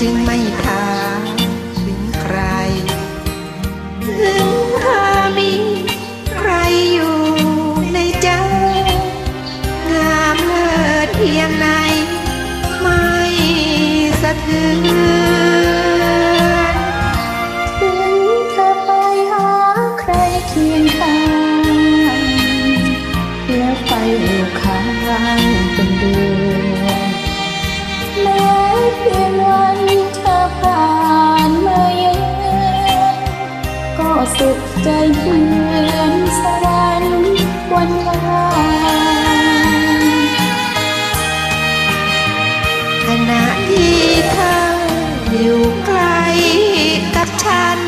จึงไม่ถามถึงใคร ถึงเธอมีใครอยู่ในใจ งามเลิศเพียงไหน ไม่สะเทือนถึงเธอไปหาใครเคียงข้างแล้วไปอยู่ข้าง สุดใจเหมือนสวรรค์วันวานขณะที่เธออยู่ใกล้กับฉัน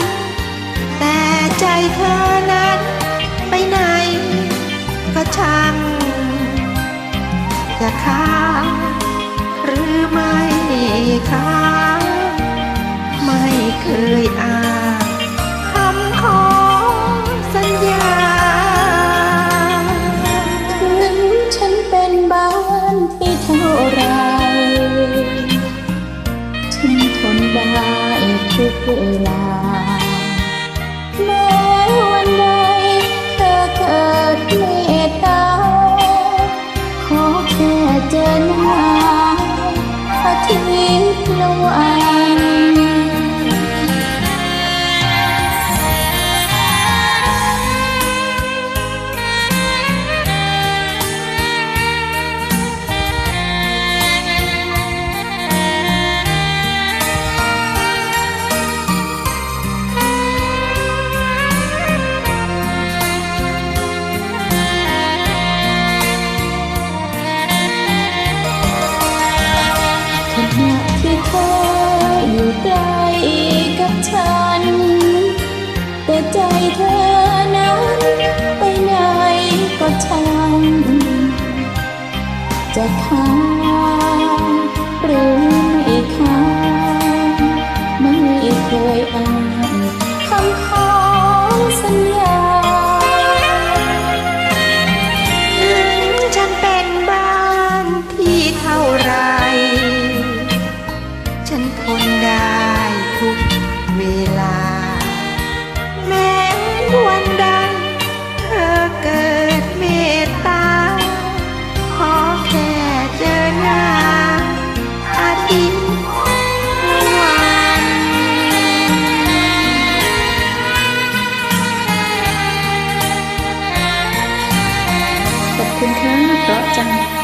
แต่ใจเธอนั้นไปไหนก็ช่างจะค้างหรือไม่ค้างไม่เคยอ่าน ทุก แต่ใจเธอนั้นไปไหนก็ช่างจะทางหรือ ขอบคุ